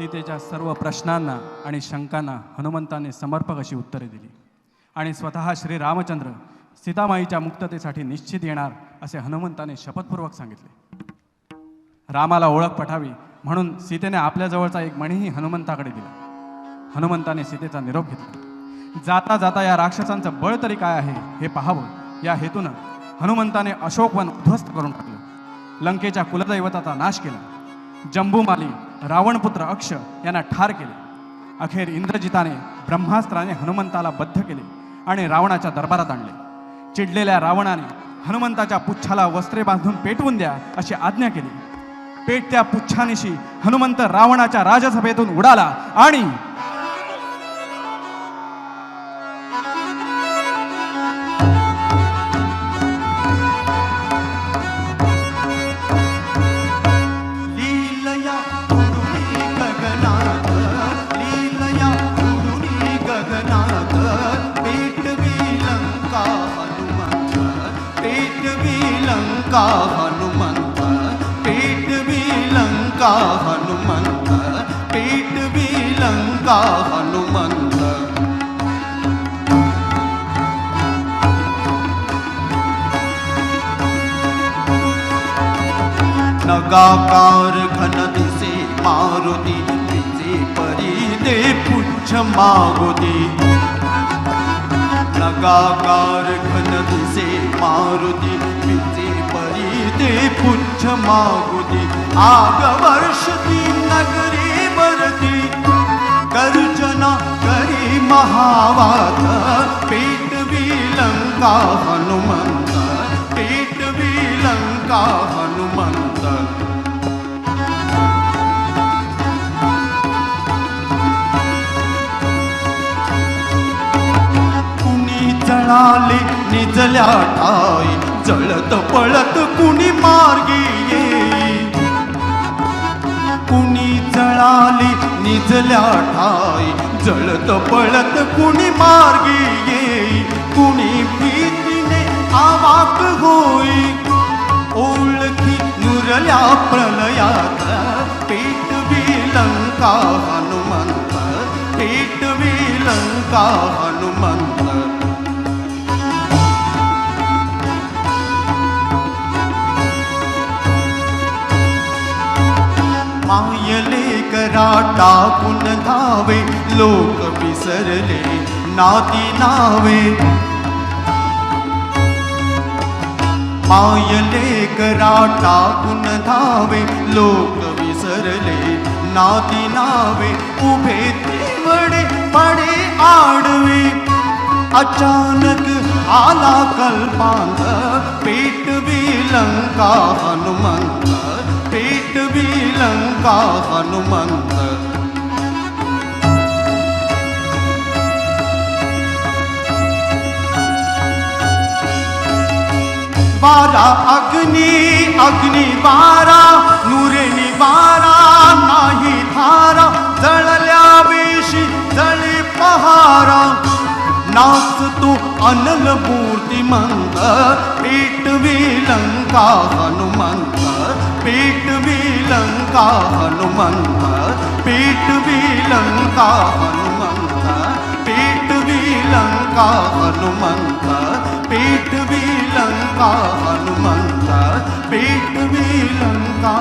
सीतेच्या सर्व प्रश्नांना आणि शंकांना हनुमंताने समर्पक अशी उत्तरे दिली. आणि स्वतः श्री रामचंद्र सीतामाईच्या मुक्ततेसाठी निश्चित येणार असे हनुमंताने शपथपूर्वक सांगितले. रामाला ओळख पठावी म्हणून सीतेने आपल्याजवळचा एक मणीही हनुमंताकडे दिला. हनुमंताने सीतेचा निरोप घेतला. जाता जाता या राक्षसांचं बळ तरी काय आहे हे पाहावं. या हेतूनं हनुमंताने अशोकवन उद्ध्वस्त करून टाकलं. लंकेच्या कुलदैवताचा नाश केला. जम्बूमाली रावणपुत्र अक्ष यांना ठार केले. अखेर इंद्रजिताने ब्रह्मास्त्राने हनुमंताला बद्ध केले आणि रावणाच्या दरबारात आणले. चिडलेल्या रावणाने हनुमंताच्या पुच्छाला वस्त्रे बांधून पेटवून द्या अशी आज्ञा केली. पेटत्या पुच्छानिशी हनुमंत रावणाच्या राजसभेतून उडाला आणि लंका हनुमंत। पेटवी लंका हनुमंत। पेटवी लंका हनुमंत। नगाकार घन दिसे मारुती तिचे परी दे पुच्छ मागुदी नगाकार घन दिसे मारुती तिचे परी दे पुच्छ मागुदी आग वर्षती नगरी वरती गर्जना करी महावात पेटवी लंका हनुमंत पेटवी लंका हनुमंत. कुणी जळाले निजल्या ठाई जळत पळत कुणी मार्गी येई कुणी जळाली निजल्या ठाई जळत पळत कुणी मार्गी येई कुणी भीतीने आवाक होई ओळखी नुरल्या प्रलयात पेटवी लंका हनुमंत पेटवी लंका हनुमंत. मायले करा टाकून धावे लोक विसरले नाती नावे. मायले करा टाकून धावे लोक विसरले नाती नावे. उभे तेवडे पडे आडवे अचानक आला कल्पांत पेट विलंका हनुमंत का हनुमंत? बारा अग्नी अग्नी बारा नूरे बारा नाही धारा जळल्या वेशी जळी पहारा. नाच तू अनल मूर्तिमंत पेटवी लंका हनुमंत पेटवी लंका हनुमंत पेटवी लंका हनुमंत पेटवी लंका हनुमंत पेटवी लंका हनुमंत पेटवी लंका